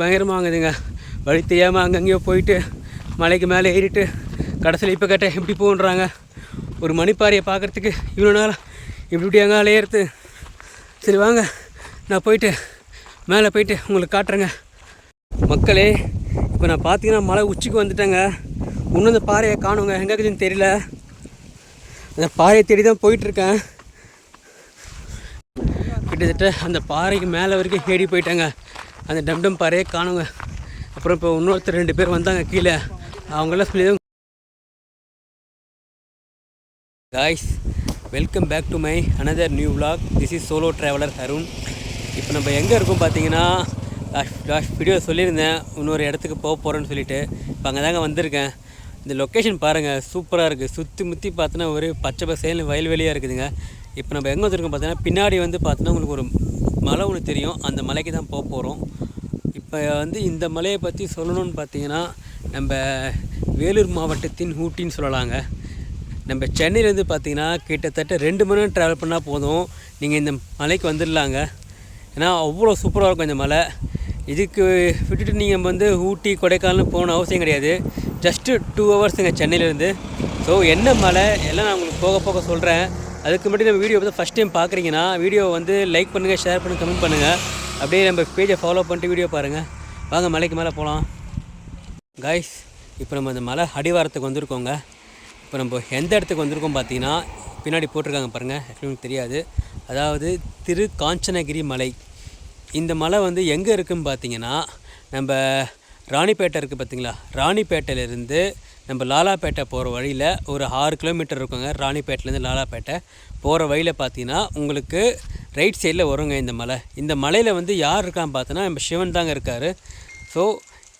பயங்கரமாக வாங்குதுங்க. வழி தெரியாமல் அங்கங்கேயோ போயிட்டு மலைக்கு மேலே ஏறிட்டு கடைசியில் இப்போ கேட்டால் எப்படி போகுன்றாங்க. ஒரு மணிப்பாறையை பார்க்குறதுக்கு இவ்வளோ நாளாக இப்படி இப்படி எங்கே அலையிறது சரி வாங்க நான் போயிட்டு மேலே போயிட்டு உங்களுக்கு காட்டுறேங்க. மக்களே இப்போ நான் பார்த்தீங்கன்னா மலை உச்சிக்கு வந்துட்டேங்க. இன்னும் அந்த பாறையை காணுங்க. எங்கே இருக்குதுன்னு தெரியல. அந்த பாறையை தேடி தான் போயிட்டுருக்கேன். கிட்டத்தட்ட அந்த பாறைக்கு மேலே வரைக்கும் ஏடி போயிட்டேங்க. அந்த டம்டம் பாறையே காணுங்க. அப்புறம் இப்போ இன்னொருத்தர் ரெண்டு பேர் வந்தாங்க கீழே. அவங்களாம் சொல்லி guys welcome back to my another new vlog this is solo traveller Arun இப்போ நம்ம எங்கே இருக்கோம் பார்த்தீங்கன்னா லாஸ்ட் லாஸ்ட் வீடியோ சொல்லியிருந்தேன். இன்னொரு இடத்துக்கு போக போகிறேன்னு சொல்லிட்டு. இப்போ அங்கே தாங்க வந்திருக்கேன். இந்த லொக்கேஷன் பாருங்கள் சூப்பராக இருக்குது சுற்றி முற்றி பார்த்தோன்னா ஒரு பச்சை பசேல்னு வயல்வெளியாக இருக்குதுங்க. இப்போ நம்ம எங்கே வந்திருக்கோம் பார்த்தீங்கன்னா பின்னாடி வந்து பார்த்தோன்னா உங்களுக்கு ஒரு மலை ஒன்று தெரியும். அந்த மலைக்கு தான் போக போகிறோம் இப்போ வந்து இந்த மலையை பற்றி சொல்லணும்னு பார்த்தீங்கன்னா நம்ம வேலூர் மாவட்டத்தின் ஊட்டின்னு சொல்லலாங்க. நம்ம சென்னையிலேருந்து பார்த்தீங்கன்னா கிட்டத்தட்ட ரெண்டு மணி நேரம் ட்ராவல் பண்ணால் போதும். நீங்கள் இந்த மலைக்கு வந்துடலாங்க. ஏன்னா அவ்வளோ சூப்பராக இருக்கும் இந்த மலை. இதுக்கு விட்டுட்டு நீங்கள் வந்து ஊட்டி கொடைக்கானல் போகணும் அவசியம் கிடையாது. ஜஸ்ட்டு டூ ஹவர்ஸுங்க சென்னையிலேருந்து. ஸோ என்ன மலை? எல்லாம் நான் உங்களுக்கு போக போக சொல்கிறேன் அதுக்கு முன்னாடி நம்ம வீடியோ வந்து ஃபஸ்ட் டைம் பார்க்குறீங்கன்னா வீடியோ வந்து லைக் பண்ணுங்கள் ஷேர் பண்ணுங்கள் கமெண்ட் பண்ணுங்கள் அப்படியே நம்ம பேஜை ஃபாலோ பண்ணிட்டு வீடியோ பாருங்கள் வாங்க மலைக்கு மேலே போகலாம் காய்ஸ் இப்போ நம்ம இந்த மலை அடிவாரத்துக்கு வந்திருக்கோங்க. இப்போ நம்ம எந்த இடத்துக்கு வந்திருக்கோம் பார்த்தீங்கன்னா பின்னாடி போட்டிருக்காங்க பாருங்கள் எப்படின்னு தெரியாது. அதாவது திரு காஞ்சனகிரி மலை. இந்த மலை வந்து எங்கே இருக்குதுன்னு பார்த்தீங்கன்னா நம்ம ராணிப்பேட்டை இருக்குது பார்த்தீங்களா? ராணிப்பேட்டையிலேருந்து நம்ம லாலாப்பேட்டை போகிற வழியில் ஒரு ஆறு கிலோமீட்டர் இருக்குங்க. ராணிப்பேட்டிலேருந்து லாலாப்பேட்டை போகிற வழியில் பார்த்தீங்கன்னா உங்களுக்கு ரைட் சைடில் வருங்க இந்த மலை. இந்த மலையில் வந்து யார் இருக்கான்னு பார்த்தோன்னா நம்ம சிவன் தாங்க இருக்கார். ஸோ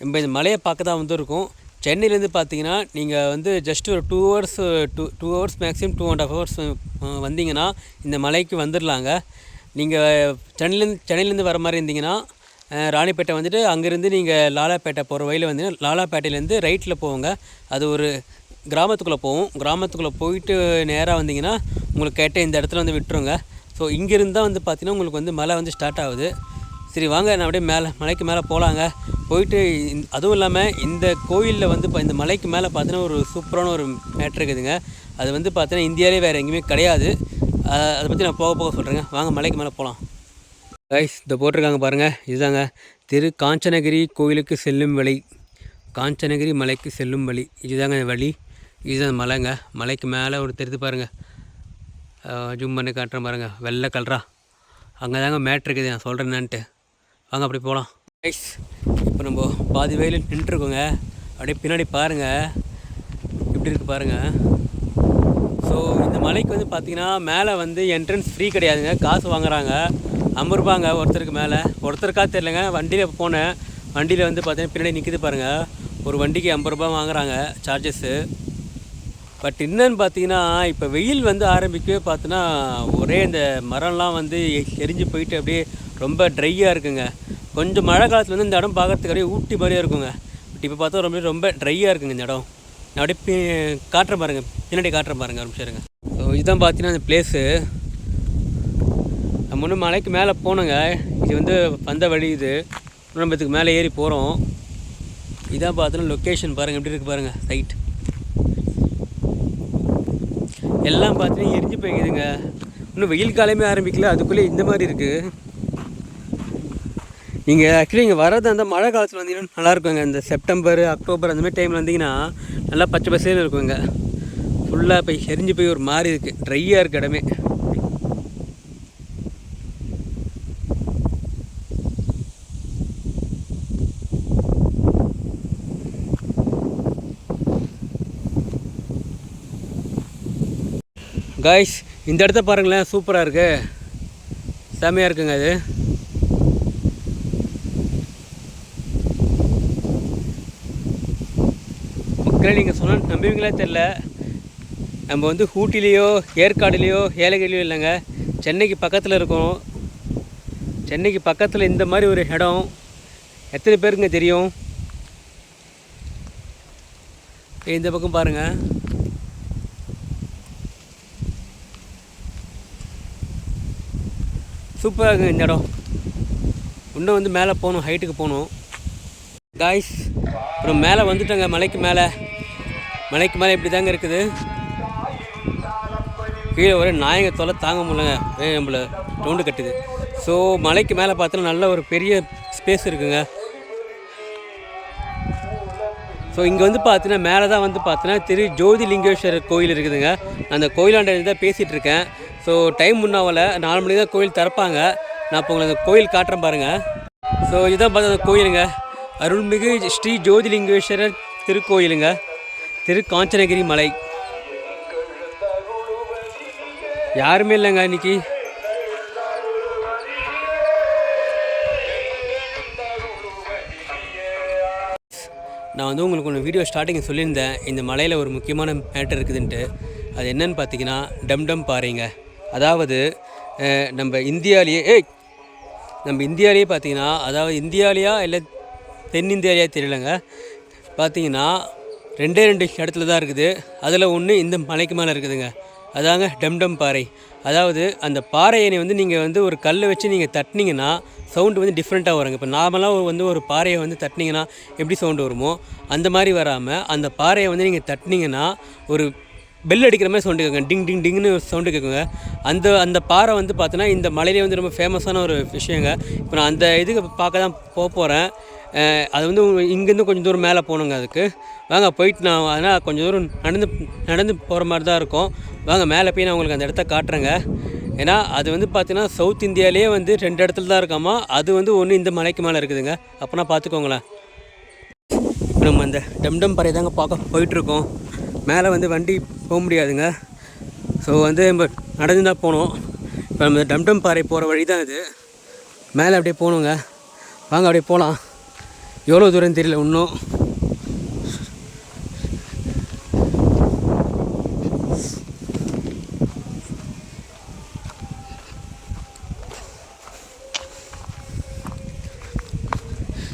நம்ம இந்த மலையை பார்க்க தான் வந்துருக்கோம். சென்னையிலேருந்து பார்த்தீங்கன்னா நீங்கள் வந்து ஜஸ்ட் ஒரு two hours two two hours maximum two and half hours வந்தீங்கன்னா இந்த மலைக்கு வந்துடலாங்க நீங்கள் சென்னையிலேருந்து சென்னையிலேருந்து வர மாதிரி இருந்தீங்கன்னா ராணிப்பேட்டை வந்துட்டு அங்கேருந்து நீங்கள் லாலாப்பேட்டை போகிற வழியில் வந்தீங்கன்னா லாலாப்பேட்டையிலேருந்து ரைட்டில் போவோங்க. அது ஒரு கிராமத்துக்குள்ளே போவோம். கிராமத்துக்குள்ளே போயிட்டு நேராக வந்தீங்கன்னா உங்களுக்கு கேட்ட இந்த இடத்துல வந்து விட்டுருங்க. ஸோ இங்கேருந்து தான் வந்து பார்த்திங்கன்னா உங்களுக்கு வந்து மலை வந்து ஸ்டார்ட் ஆகுது. சரி வாங்க நான் அப்படியே மேலே மலைக்கு மேலே போகலாங்க போயிட்டு அதுவும் இல்லாமல் இந்த கோயிலில் வந்து இப்போ இந்த மலைக்கு மேலே பார்த்தீங்கன்னா ஒரு சூப்பரான ஒரு மேட்ரு இருக்குதுங்க. அது வந்து பார்த்தீங்கன்னா இந்தியாவிலே வேறு எங்கேயுமே கிடையாது. அதை பற்றி நான் போக போக சொல்கிறேங்க வாங்க மலைக்கு மேலே போகலாம் கைஸ் இந்த போட்டிருக்காங்க பாருங்கள் இதுதாங்க. திரு காஞ்சனகிரி கோயிலுக்கு செல்லும் வழி. காஞ்சனகிரி மலைக்கு செல்லும் வழி. இதுதாங்க வழி. இதுதான் மலைங்க. மலைக்கு மேலே ஒரு தெரிந்து பாருங்கள் ஜூம் பண்ணி காட்டுறேன் பாருங்கள் வெள்ளை கலரா அங்கே தாங்க மேட் இருக்குது. நான் சொல்கிறேன்னான்ட்டு வாங்க அப்படி போகலாம் ஐஸ் இப்போ நம்ம பாதி வயலில் நின்றுருக்கோங்க. அப்படியே பின்னாடி பாருங்கள் இப்படி இருக்குது பாருங்கள் ஸோ இந்த மலைக்கு வந்து பார்த்தீங்கன்னா மேலே வந்து என்ட்ரன்ஸ் ஃப்ரீ கிடையாதுங்க. காசு வாங்குறாங்க. ஐம்பது ரூபாங்க ஒருத்தருக்கு மேலே. ஒருத்தருக்கா தெரிலங்க வண்டியில் போனேன். வண்டியில் வந்து பார்த்தீங்கன்னா பின்னாடி நிற்கிது பாருங்கள் ஒரு வண்டிக்கு ஐம்பது ரூபா வாங்குறாங்க சார்ஜஸ்ஸு பட் என்னன்னு பார்த்தீங்கன்னா இப்போ வெயில் வந்து ஆரம்பிக்கவே பார்த்தோன்னா ஒரே இந்த மரம்லாம் வந்து எரிஞ்சு போயிட்டு அப்படியே ரொம்ப ட்ரையாக இருக்குங்க. கொஞ்சம் மழை காலத்தில் வந்து இந்த இடம் பார்க்கறதுக்கு அப்படியே ஊட்டி மாதிரியே இருக்குங்க. பட் இப்போ பார்த்தா ரொம்ப ரொம்ப ட்ரையாக இருக்குங்க இந்த இடம். நான் அப்படியே பி- காட்டுறேன் பாருங்கள் பின்னாடி காட்டுறேன் பாருங்கள் ஒரு நிமிஷம் இருங்க. ஸோ இதுதான் பார்த்தீங்கன்னா இந்த பிளேஸு நம்ம ஒன்றும் மலைக்கு மேலே போனோங்க. இது வந்து வந்த வழி இது. நம்ம இதுக்கு மேலே ஏறி போகிறோம் இதான் பார்த்தோன்னா லொக்கேஷன் பாருங்கள் எப்படி இருக்குது பாருங்கள் சைட் எல்லாம் பார்த்தீங்கன்னா எரிஞ்சு போய்க்குதுங்க. இன்னும் வெயில் காலமே ஆரம்பிக்கல அதுக்குள்ளே இந்த மாதிரி இருக்குது நீங்கள் ஆக்சுவலி இங்கே வர்றது அந்த மழை காலத்தில் வந்தீங்கன்னா நல்லா இருக்குங்க. இந்த செப்டம்பர் அக்டோபர் அந்த மாதிரி டைமில் வந்தீங்கன்னா நல்லா பச்சை பசேன்னு இருக்குங்க. ஃபுல்லாக போய் எரிஞ்சு போய் ஒரு மாதிரி இருக்குது ட்ரையாக இருக்குது இடமே. காய்ஸ் இந்த இடத்த பாருங்களேன். சூப்பராக இருக்குது செமையாக இருக்குங்க அது மக்களே நீங்கள் சொன்ன நம்புவீங்களா தெரில நம்ம வந்து ஊட்டிலேயோ ஏற்காடுலேயோ ஏலகிரிலையோ இல்லைங்க. சென்னைக்கு பக்கத்தில் இருக்கோம். சென்னைக்கு பக்கத்தில் இந்த மாதிரி ஒரு இடம். எத்தனை பேருங்க தெரியும்? இந்த பக்கம் பாருங்கள் சூப்பராக இருக்குங்க இந்த இடம். இன்னும் வந்து மேலே போகணும் ஹைட்டுக்கு போகணும். காய்ஸ் அப்புறம் மேலே வந்துட்டோங்க மலைக்கு மேலே. மலைக்கு மேலே இப்படி தாங்க இருக்குது. கீழே ஒரே நாயங்க தொலை தாங்க முடியலங்க. ஏ நம்மளை ரவுண்டு கட்டுது. ஸோ மலைக்கு மேலே பார்த்தோன்னா நல்ல ஒரு பெரிய ஸ்பேஸ் இருக்குங்க. ஸோ இங்கே வந்து பார்த்தீங்கன்னா மேலே தான் வந்து பார்த்தீங்கன்னா திரு ஜோதிலிங்கேஸ்வரர் கோயில் இருக்குதுங்க. அந்த கோயிலாண்ட தான் பேசிகிட்டு இருக்கேன். ஸோ டைம் முன்னாவில் நாலு மணிக்கு தான் கோயில் திறப்பாங்க. நான் இப்போ உங்களுக்கு அந்த கோயில் காட்டுறேன் பாருங்கள் ஸோ இதுதான் பார்த்தா அந்த கோயிலுங்க. அருள்மிகு ஸ்ரீ ஜோதிலிங்கேஸ்வரர் திருக்கோயிலுங்க. திரு காஞ்சனகிரி மலை. யாருமே இல்லைங்க இன்னைக்கு. நான் வந்து உங்களுக்கு ஒன்று வீடியோ ஸ்டார்டிங் சொல்லியிருந்தேன். இந்த மலையில் ஒரு முக்கியமான மேட்டர் இருக்குதுன்ட்டு. அது என்னன்னு பார்த்தீங்கன்னா டம் டம் பாறைங்க. அதாவது நம்ம இந்தியாவிலேயே ஏய் நம்ம இந்தியாவிலேயே பார்த்தீங்கன்னா அதாவது இந்தியாவிலேயா இல்லை தென்னிந்தியாவிலையா தெரியலங்க. பார்த்தீங்கன்னா ரெண்டே ரெண்டு இடத்துல தான் இருக்குது. அதில் ஒன்று இந்த மலைக்கு மேலே இருக்குதுங்க. அதாங்க டம்டம் பாறை. அதாவது அந்த பாறையை வந்து நீங்கள் வந்து ஒரு கல்லை வச்சு நீங்கள் தட்டினீங்கன்னா சவுண்டு வந்து டிஃப்ரெண்ட்டாக வருங்க. இப்போ நார்மலாக வந்து ஒரு பாறையை வந்து தட்டினீங்கன்னா எப்படி சவுண்டு வருமோ அந்த மாதிரி வராமல் அந்த பாறையை வந்து நீங்கள் தட்டினீங்கன்னா ஒரு பெல் அடிக்கிற மாதிரி சவுண்டு கேட்குங்க டிங் டிங் டிங்னு சவுண்டு கேட்குங்க அந்த அந்த பாறை வந்து பார்த்தோன்னா இந்த மலையிலே வந்து ரொம்ப ஃபேமஸான ஒரு விஷயங்க. இப்போ நான் அந்த இதுக்கு பார்க்க தான் போக போகிறேன் அது வந்து இங்கேருந்து கொஞ்சம் தூரம் மேலே போகணுங்க அதுக்கு. வாங்க போயிட்டு நான் அதனால் கொஞ்சம் தூரம் நடந்து நடந்து போகிற மாதிரி தான் இருக்கும். வாங்க மேலே போய் நான் உங்களுக்கு அந்த இடத்த காட்டுறேங்க. ஏன்னா அது வந்து பார்த்தீங்கன்னா சவுத் இந்தியாவிலேயே வந்து ரெண்டு இடத்துல தான் இருக்காமா அது வந்து ஒன்று இந்த மலைக்கு மேலே இருக்குதுங்க. அப்போனா பார்த்துக்கோங்களேன் இப்போ நம்ம அந்த டம்டம் பாறை தாங்க பார்க்க போயிட்டுருக்கோம் மேலே வந்து வண்டி போக முடியாதுங்க. ஸோ வந்து நம்ம நடந்து தான் போகணும். இப்போ நம்ம டம்டம் பாறை போகிற வழி தான் இது. மேலே அப்படியே போகணுங்க. வாங்க அப்படியே போகலாம். எவ்வளோ தூரம் தெரியல இன்னும்.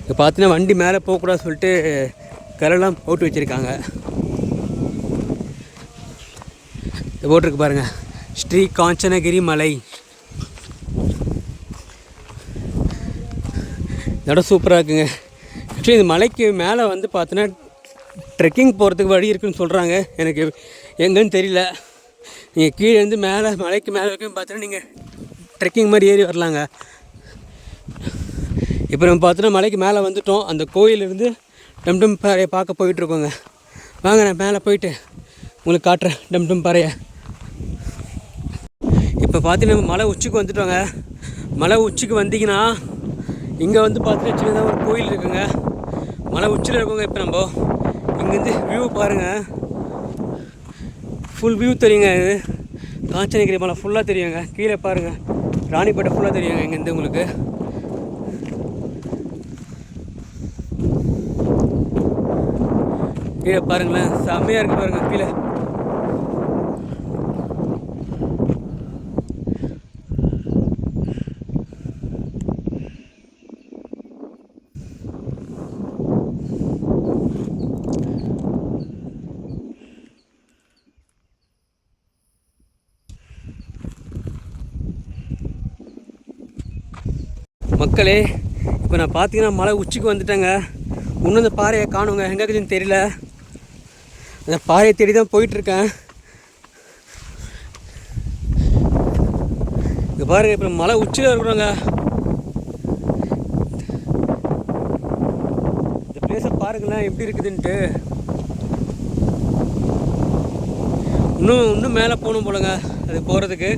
இப்போ பார்த்தீங்கன்னா வண்டி மேலே போகக்கூடாது சொல்லிட்டு கரெல்லாம் போட்டு வச்சுருக்காங்க இது போட்டிருக்கு பாருங்கள் ஸ்ரீ காஞ்சனகிரி மலை. இதோட இடம் சூப்பராக இருக்குங்க. ஆக்சுவலி இந்த மலைக்கு மேலே வந்து பார்த்தோன்னா ட்ரெக்கிங் போகிறதுக்கு வழி இருக்குதுன்னு சொல்கிறாங்க எனக்கு எங்கன்னு தெரியல. நீங்கள் கீழே இருந்து மேலே மலைக்கு மேலே வரைக்கும் பார்த்தோன்னா நீங்கள் ட்ரெக்கிங் மாதிரி ஏறி வரலாங்க. இப்போ நம்ம பார்த்தோன்னா மலைக்கு மேலே வந்துட்டோம். அந்த கோயிலிருந்து டம் பாறையை பார்க்க போயிட்டுருக்கோங்க வாங்க நான் மேலே போயிட்டு உங்களுக்கு காட்டுறேன். டம்டம் பாறையை. இப்போ பார்த்தீங்கன்னா மலை உச்சிக்கு வந்துட்டோங்க. மலை உச்சிக்கு வந்தீங்கன்னா இங்கே வந்து பார்த்தீங்கன்னா சின்னதாக ஒரு கோயில் இருக்குங்க. மலை உச்சியில் இருக்கோங்க இப்போ நம்ம. இங்கேருந்து வியூ பாருங்கள் ஃபுல் வியூ தெரியுங்க இது. காஞ்சனகிரி மலை ஃபுல்லாக தெரியுங்க. கீழே பாருங்கள் ராணிப்பேட்டை ஃபுல்லாக தெரியுங்க இங்கேருந்து உங்களுக்கு. கீழே பாருங்களேன். செம்மையாக இருக்குது பாருங்கள் கீழே. மக்களே இப்போ நான் பார்த்தீங்கன்னா மலை உச்சிக்கு வந்துட்டேங்க. இன்னும் அந்த பாறையை காணுங்க. எங்கே இருக்குதுன்னு தெரியல. அந்த பாறையை தேடி தான் போயிட்டுருக்கேன். இங்கே பாருங்க இப்போ மலை உச்சியில் இருக்கிறோங்க. இந்த பிளேஸை பாருங்களேன் எப்படி இருக்குதுன்ட்டு. இன்னும் இன்னும் மேலே போகணும் போலங்க அது போகிறதுக்கு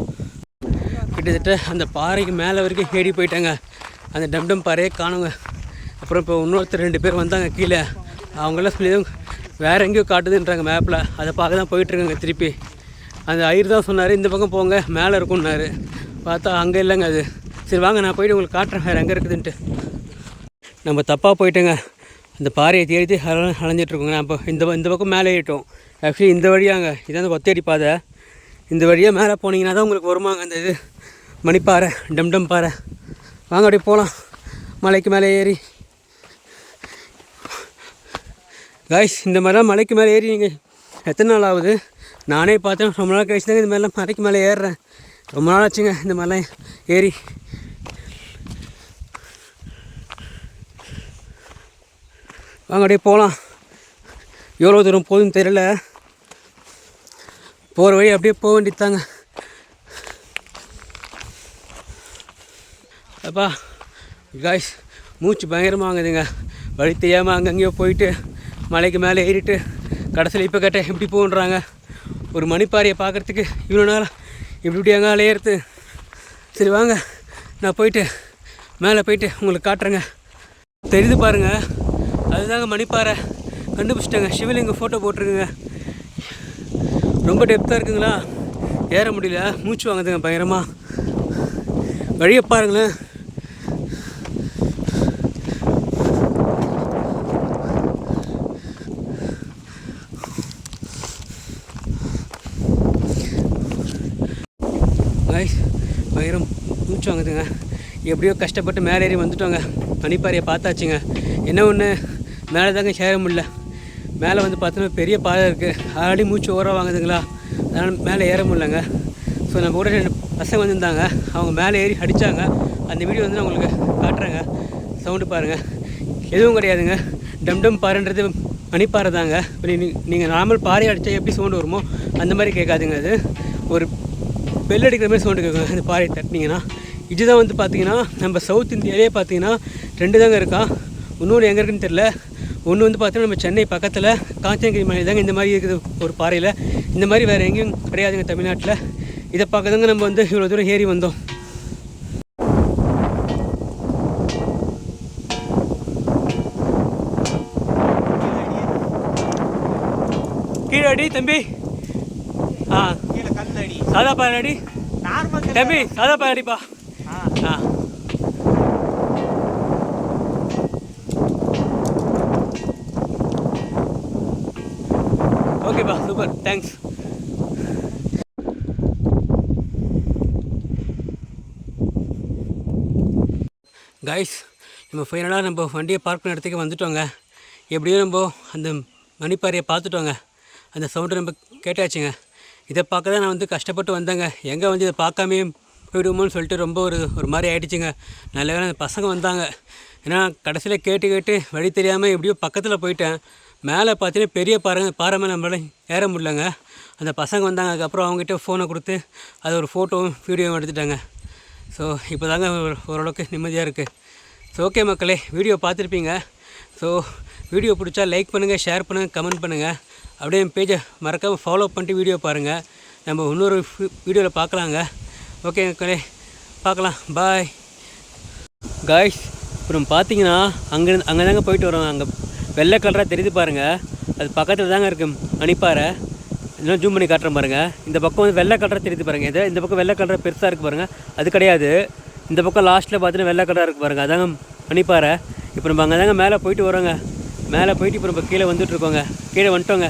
கிட்டத்தட்ட அந்த பாறைக்கு மேலே வரைக்கும் ஏறி போயிட்டேங்க. அந்த டம்டம் பாறையே காணுங்க. அப்புறம் இப்போ இன்னொருத்தர் ரெண்டு பேர் வந்தாங்க கீழே. அவங்களாம் சொல்லி வேறு எங்கேயோ காட்டுதுன்றாங்க மேப்பில் அதை பார்க்க தான் போயிட்டுருக்காங்க திருப்பி. அந்த ஐயர் தான் சொன்னார் இந்த பக்கம் போங்க மேலே இருக்கும்னாரு. பார்த்தா அங்கே இல்லைங்க அது. சரி வாங்க நான் போயிட்டு உங்களுக்கு காட்டுறேன் வேறு எங்கே இருக்குதுன்ட்டு. நம்ம தப்பாக போயிட்டேங்க. அந்த பாறையை தேடி அல அலைஞ்சிட்ருக்கோங்க. நான் இப்போ இந்த ப- இந்த பக்கம் மேலே ஏறிட்டோம். ஆக்சுவலி இந்த வழியாங்க. இதான் அந்த ஒத்தடி பாதை இந்த வழியாக மேலே போனீங்கன்னா தான் உங்களுக்கு வருமாங்க அந்த இது. மணிப்பாறை டம்டம் பாறை. வாங்க அப்படியே போகலாம். மலைக்கு மேலே ஏறி. காய்ஸ் இந்த மாதிரிலாம் மலைக்கு மேலே ஏறி நீங்கள் எத்தனை நாள் ஆகுது? நானே பார்த்தேன். ரொம்ப நாள் கழிச்சு தாங்க இந்த மாதிரிலாம் மலைக்கு மேலே ஏறுறேன். ரொம்ப நாள் ஆச்சுங்க இந்த மாதிரிலாம் ஏறி. வாங்க அப்படியே போகலாம். எவ்வளோ தூரம் போகுதுன்னு தெரியல. போகிற வழி அப்படியே போக வேண்டியது தாங்க. அப்பா காய்ஸ் மூச்சு பயங்கரமாக வாங்குதுங்க. வழி தெரியாமல் அங்கங்கேயோ போயிட்டு மலைக்கு மேலே ஏறிட்டு கடைசியில் இப்போ கேட்டேன் எப்படி போகுன்றாங்க. ஒரு மணிப்பாறையை பார்க்குறதுக்கு இவ்வளோ நாள் இப்படி இப்படி எங்கே அலையிறது சரி வாங்க நான் போயிட்டு மேலே போயிட்டு உங்களுக்கு காட்டுறேங்க. தெரியுது பாருங்க அதுதாங்க மணிப்பாறை. கண்டுபிடிச்சிட்டேங்க சிவலிங்க ஃபோட்டோ போட்டிருக்குங்க. ரொம்ப டெப்த்தாக இருக்குங்களா? ஏற முடியல மூச்சு வாங்குதுங்க பயங்கரமாக வழியை பாருங்களேன். காய்ஸ் பயிரம் மூச்சு வாங்குதுங்க. எப்படியோ கஷ்டப்பட்டு மேலே ஏறி வந்துட்டோங்க. பனிப்பாறையை பார்த்தாச்சுங்க. என்ன ஒன்று மேலே தாங்க சேர முடியல. மேலே வந்து பார்த்தோன்னா பெரிய பாறை இருக்குது ஆல்ரெடி மூச்சு ஓரம் வாங்குதுங்களா? அதனால் மேலே ஏற முடியலங்க. ஸோ நம்ம கூட ரெண்டு பசங்க வந்திருந்தாங்க. அவங்க மேலே ஏறி அடித்தாங்க அந்த வீடியோ வந்து நான் உங்களுக்கு காட்டுறேங்க. சவுண்டு பாருங்கள் எதுவும் கிடையாதுங்க. டம் டம் பாறைன்றது மணிப்பாறை தாங்க. இப்போ நீங்கள் நார்மல் பாறை அடித்தா எப்படி சவுண்டு வருமோ அந்த மாதிரி கேட்காதுங்க அது. ஒரு பெல் அடிக்கிற மாதிரி சவுண்டு கேட்கும். அந்த பாறையை தட்டினீங்கன்னா. இதுதான் வந்து பார்த்தீங்கன்னா நம்ம சவுத் இந்தியாவிலே பார்த்தீங்கன்னா ரெண்டு தாங்க இருக்கா? இன்னொன்று எங்கே இருக்குன்னு தெரில ஒன்று வந்து பார்த்தீங்கன்னா நம்ம சென்னை பக்கத்தில் காஞ்சனகிரி மலை தாங்க இந்த மாதிரி இருக்குது ஒரு பாறையில். இந்த மாதிரி வேறு எங்கேயும் கிடையாதுங்க தமிழ்நாட்டில். இதை பார்க்க தாங்க நம்ம வந்து இவ்வளோ தூரம் ஏறி வந்தோம். கீழே அடி தம்பி. ஆ. கீழே கல் அடி சாதா பாறை அடி நார்மல் தம்பி சாதா பாறை அடிப்பா ஆ. ஓகேப்பா சூப்பர் தேங்க்ஸ் கைஸ் நம்ம ஃபைனலாக நம்ம வண்டியை பார்க் பண்ண இடத்துக்கு வந்துட்டோங்க. எப்படியோ நம்ம அந்த மணிப்பாறையை பார்த்துட்டோங்க. அந்த சவுண்டு நம்ம கேட்டாச்சுங்க. இதை பார்க்க தான் நான் வந்து கஷ்டப்பட்டு வந்தேங்க. எங்கே வந்து இதை பார்க்காமே போயிடுவோமோன்னு சொல்லிட்டு ரொம்ப ஒரு ஒரு மாதிரி ஆகிடுச்சிங்க நல்ல வேலை பசங்க வந்தாங்க. ஏன்னா கடைசியில் கேட்டு கேட்டு வழி தெரியாமல் எப்படியோ பக்கத்தில் போயிட்டேன். மேலே பார்த்தீங்கன்னா பெரிய பாறை பாறை மேலே நம்மளால ஏற முடியலங்க. அந்த பசங்க வந்தாங்க அதுக்கப்புறம் அவங்ககிட்ட ஃபோனை கொடுத்து அது ஒரு ஃபோட்டோவும் வீடியோவும் எடுத்துட்டாங்க. ஸோ இப்போ தாங்க ஓரளவுக்கு நிம்மதியாக இருக்குது ஸோ ஓகே மக்களே வீடியோ பார்த்துருப்பீங்க. ஸோ வீடியோ பிடிச்சா லைக் பண்ணுங்கள் ஷேர் பண்ணுங்கள் கமெண்ட் பண்ணுங்கள் அப்படியே என் பேஜை மறக்காமல் ஃபாலோ பண்ணிட்டு வீடியோ பாருங்கள் நம்ம இன்னொரு வீடியோவில் பார்க்கலாங்க. ஓகே மக்களே பார்க்கலாம். பாய் காய்ஸ் அப்புறம் பார்த்தீங்கன்னா அங்கே அங்கே தாங்க போயிட்டு வரோம். அங்கே வெள்ளை கலராக தெரியுது பாருங்கள் அது பக்கத்தில் தாங்க இருக்குது மணிப்பாறை இன்னும் ஜூம் பண்ணி காட்டுறேன் பாருங்கள் இந்த பக்கம் வந்து வெள்ளை கலராக தெரியுது பாருங்கள் இது இந்த பக்கம் வெள்ளை கலராக பெருசாக இருக்குது பாருங்கள் அது கிடையாது. இந்த பக்கம் லாஸ்ட்டில் பார்த்தீங்கன்னா வெள்ளை கலராக இருக்குது பாருங்கள் அதாங்க மணிப்பாறை இப்போ நம்ம அங்கே தாங்க மேலே போயிட்டு வரோங்க. மேலே போயிட்டு இப்போ நம்ம கீழே வந்துட்டுருக்கோங்க கீழே வந்துட்டோங்க.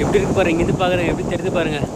எப்படி இருக்கு பாருங்க இங்கேருந்து பார்க்குறேன் எப்படி தெரிஞ்சு பாருங்கள்